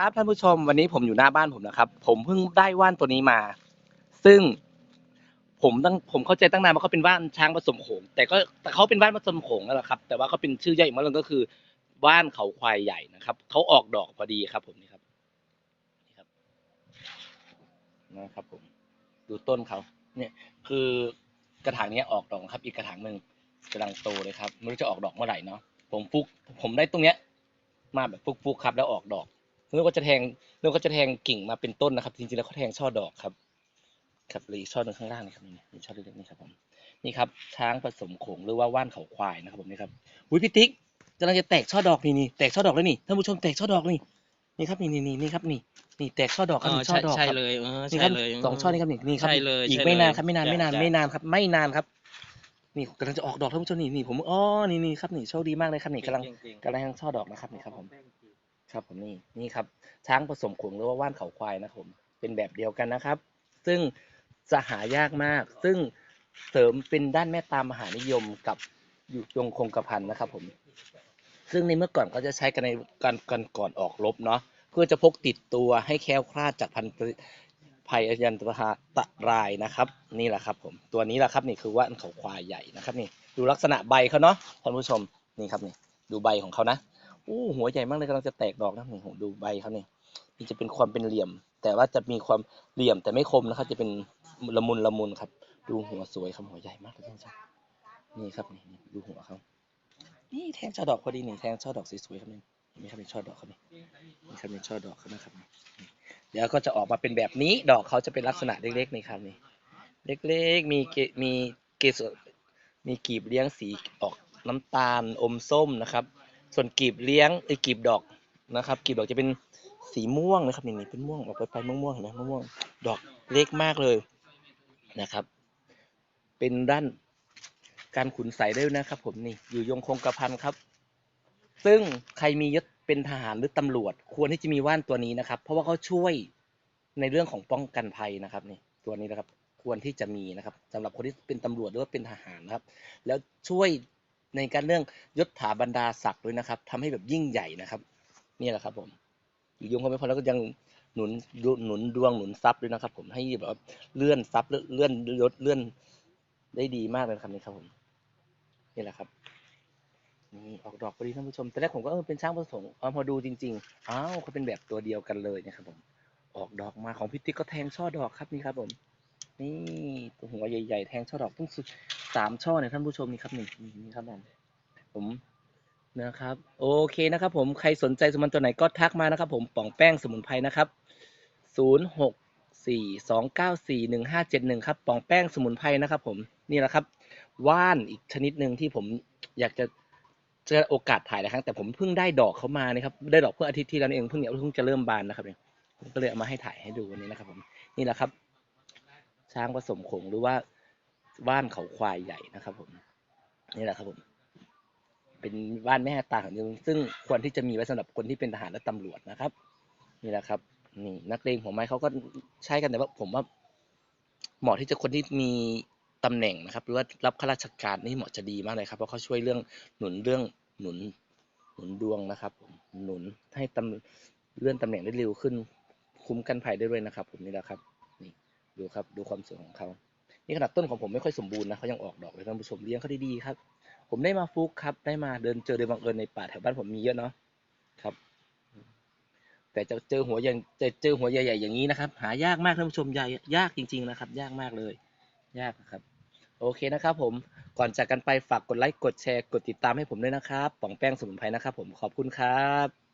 ครับท่านผู้ชมวันนี้ผมอยู่หน้าบ้านผมนะครับ ผมเพิ่งได้ว่านตัวนี้มา ซึ่ง ผมตั้งผมเข้าใจตั้งนานว่าเขาเป็นว่านช้างผสมโขงแต่ก็แต่เขาเป็นว่านผสมโขงนั่นแหละครับ แต่ว่าเขาเป็นชื่อย่ออีกมั้งก็คือว่านเขาควายใหญ่นะครับเขาออกดอกพอดีครับ ผมนี่ครับนี่ครับนะครับ ผม ดูต้นเขาเนี่ย คือกระถางนี้ออกดอกครับ อีกกระถางหนึ่งกำลังโตเลยครับไม่รู้จะออกดอกเมื่อไหร่เนาะผมฟุก ผมได้ตรงเนี้ย มาแบบฟุกๆครับ แล้วออกดอก แล้วก็จะแทงแล้วก็จะแทงกิ่งมาเป็นต้นนะครับ จริงๆแล้วเขาแทงช่อดอกครับ ครับหรืออกช่อหนึงข้างล่างนี่ครับนี่นี่ช่อเล็กๆนี่ครับผมนี่ครับช้างผสมโขงหรือว่าว่านเขาควายนะครับผมนี่ครับอุ้ยพี่ติ๊กกำลังจะแตกช่อดอกนี่นี่แตกช่อดอกแล้วนี่ท่านผู้ชมแตกช่อดอกนี่นี่ครับนี่นี่นี่นี่ครับนี่นี่แตกช่อดอกครับเออนี่ช่อใช่ดอกใช่ครับเลยเออนี่ใช่ครับเลยสองช่อนี่ครับนี่นี่ครับใช่เลยอีกใช่ไม่นานเลยครับไม่นานไม่นานจ้ะไม่นานครับไม่นานครับนี่กำลังจะออกดอกท่านผู้ชมนี่นี่ผมอ๋อนี่นี่ครับนี่โชคดีมากเลยครับนี่กำลังจริงๆกำลังช่อดอกนะครับนี่ครับผม ครับผมนี่นี่ครับช้างผสมขงหรือว่าว่านเขาควายนะครับผมเป็นแบบเดียวกันนะครับ ซึ่งจะหายากมาก ซึ่งเสริมเป็นด้านแม่ตามมหานิยมกับอยู่ยงคงกระพันนะครับผม ซึ่งในเมื่อก่อนก็จะใช้กันในการกันก่อนออกรบเนาะเพื่อจะพกติดตัวให้แคล้วคลาดจากพันธุภัยยันตรายนะครับ นี่แหละครับผมตัวนี้แหละครับนี่คือว่านเขาควายใหญ่นะครับนี่ดูลักษณะใบเขาเนาะท่านผู้ชมนี่ครับนี่ดูใบของเขานะ อู้หัวใหญ่มากเลยกำลังจะแตกดอกนะผมดูใบเขาเนี่ยมันจะเป็นความเป็นเหลี่ยม แต่ว่าจะมีความเหลี่ยมแต่ไม่คมนะครับ จะเป็นละมุนละมุนครับ ดูหัวสวยครับหัวใหญ่มากเลยท่านผู้ชมนี่ครับนี่ดูหัวเขานี่แทงช่อดอกพอดีนี่แทงช่อดอกสวยๆครับนี่เห็นไหมครับเป็นช่อดอกครับนี่นี่ครับเป็นช่อดอกเขานะครับเดี๋ยวก็จะออกมาเป็นแบบนี้ดอกเขาจะเป็นลักษณะเล็กๆนี่ครับนี่เล็กๆมีเกมีเกสรมีกีบเลี้ยงสีออกน้ำตาลอมส้มนะครับ ส่วนกีบเลี้ยงไอ้กีบดอกนะครับ กีบดอกจะเป็นสีม่วงนะครับนี่นี่เป็นม่วงออกไปไปม่วงๆเห็นไหมม่วงๆดอกเล็กมากเลยนะครับ เป็นด้านการขุนใสได้ด้วยนะครับ ผมนี่อยู่ยงคงกระพันครับ ซึ่งใครมียศเป็นทหารหรือตำรวจ ควรที่จะมีว่านตัวนี้นะครับ เพราะว่าเขาช่วยในเรื่องของป้องกันภัยนะครับนี่ตัวนี้นะครับ ควรที่จะมีนะครับสำหรับคนที่เป็นตำรวจหรือว่าเป็นทหารนะครับ แล้วช่วย ในการเรื่องยศถาบรรดาศักดิ์ด้วยนะครับทำให้แบบยิ่งใหญ่นะครับนี่แหละครับผมอยู่ยงเขาไม่พอแล้วก็ยังหนุนหนุนดวงหนุนทรัพย์ด้วยนะครับ ผมให้แบบเลื่อนทรัพย์เลื่อนยศเลื่อนได้ดีมากเลยครับนี่ครับผมนี่แหละครับนี่ออกดอกพอดีท่านผู้ชมแต่แรกผมก็เออเป็นช้างผสมเอาพอดูจริงๆอ้าวเขาเป็นแบบตัวเดียวกันเลยนะครับผมออกดอกมาของพี่ติ๊กก็แทงช่อดอกครับนี่ครับผม นี่ตัวหัวใหญ่ ๆ แทงช่อดอกต้อง สามช่อเนี่ยท่านผู้ชมนี่ครับนี่นี่ครับผมผมนะครับ โอเคนะครับ ผมใครสนใจสมุนตัวไหนก็ทักมานะครับ ผมป่องแป้งสมุนไพรนะครับศูนย์หกสี่สองเก้าสี่หนึ่งห้าเจ็ดหนึ่งครับป่องแป้งสมุนไพรนะครับ ผมนี่แหละครับ ว่านอีกชนิดหนึ่งที่ผมอยากจะเจอโอกาสถ่ายหลายครั้งแต่ผมเพิ่งได้ดอกเขามานะครับได้ดอกเพิ่งอาทิตย์ที่แล้วเองเพิ่งเนี่ยเพิ่งจะเริ่มบานนะครับเนี่ยผมก็เลยเอามาให้ถ่ายให้ดูวันนี้นะครับ ผมนี่แหละครับ ช้างผสมขงหรือว่า ว่านเขาควายใหญ่นะครับผมนี่แหละครับผม เป็นว่านแม่ตาของนึงซึ่งควรที่จะมีไว้สำหรับคนที่เป็นทหารและตำรวจนะครับ นี่แหละครับนี่นักเลงหัวไม้เขาก็ใช้กันแต่ว่าผมว่าเหมาะที่จะคนที่มีตำแหน่งนะครับ หรือว่ารับข้าราชการนี่เหมาะจะดีมากเลยครับ เพราะเขาช่วยเรื่องหนุนเรื่องหนุนหนุนดวงนะครับผมหนุนให้ตำเลื่อนตำแหน่งได้เร็วขึ้น คุ้มกันภัยได้ด้วยนะครับ ผมนี่แหละครับ นี่ดูครับดูความสวยของเขา นี่ขนาดต้นของผมไม่ค่อยสมบูรณ์นะเขายังออกดอกเลยท่านผู้ชมเลี้ยงเขาด้ดีครับ ผมได้มาฟุกครับ ได้มาเดินเจอโดยบังเอิญในป่าแถวบ้านผมมีเยอะเนาะครับ แต่จะเจอหัวอย่างจะเจอหัวใหญ่ๆอย่างนี้นะครับ หายากมากท่านผู้ชมใหญ่ยากจริง ๆนะครับ ยากมากเลย ยากครับ โอเคนะครับ ผมก่อนจากกันไปฝากกดไลค์กดแชร์กดติดตามให้ผมด้วยนะครับป่องแป้งสมุนไพรนะครับ ผมขอบคุณครับ